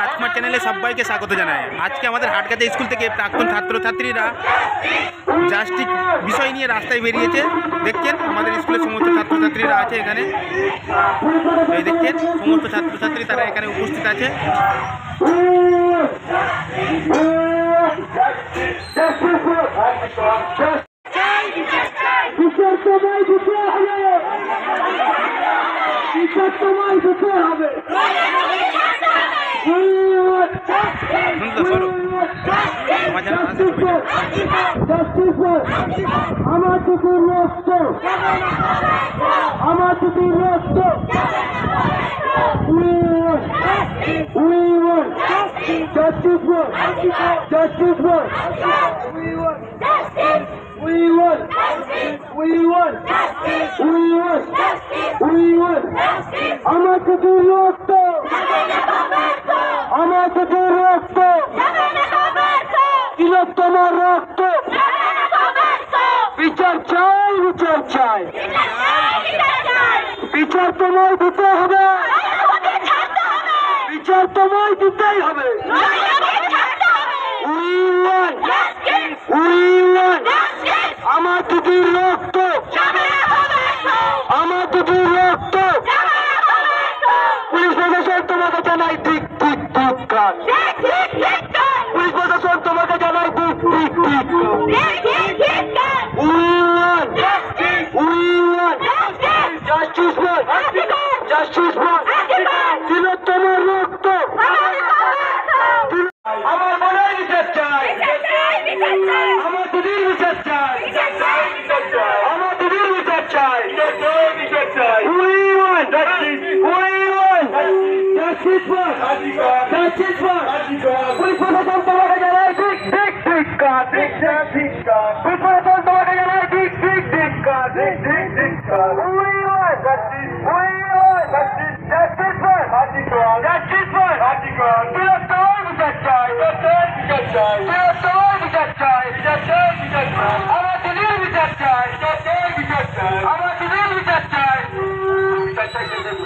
রাজকুমার চ্যানেলে সবাইকে স্বাগত জানাই। আজকে আমাদের হাটকাতে স্কুল থেকে প্রাক্তন ছাত্রছাত্রীরা জাস্টিক বিষয় নিয়ে রাস্তায় বেরিয়েছে। দেখছেন, আমাদের স্কুলের সমস্ত ছাত্রছাত্রীরা আছে এখানে। এই দেখছেন, সমস্ত ছাত্রছাত্রী তারা এখানে উপস্থিত আছে। দিতে হবে। আমার যেন আসে সবাই। আমার দুটির রক্ত আমার দুটির রক্ত We want, we want justice for, justice for. We want, we want, we want, we want, we want. আমার দুটির রক্ত আমার বিচার তোমায় দিতে হবে। বিচার তোমায় দিতেই হবে। আমার দিদির রক্ত। আমার দিদির রক্ত। পুলিশ প্রশাসন তোমাকে জানাই ঠিক ঠিক ঠিক কাজ পুলিশ প্রশাসন তোমাকে জানাই ঠিক ঠিক ঠিক for তিলোত্তমার রক্ত আমার মনের বিচার চাই আমার দিদির বিচার চাই আমার দিদির বিচার চাই We want justice. We want justice for, justice for. Police প্রশাসন তোমাকে জানাই ঠিক ঠিক ঠিক কাজ ঠিক ঠিক কাজ পুলিশ প্রশাসন তোমাকে জানাই ঠিক ঠিক ঠিক কাজ ঠিক ঠিক ঠিক justice. Ama sinir mi çatacak? Ama sinir mi çatacak? Çatacak dedim.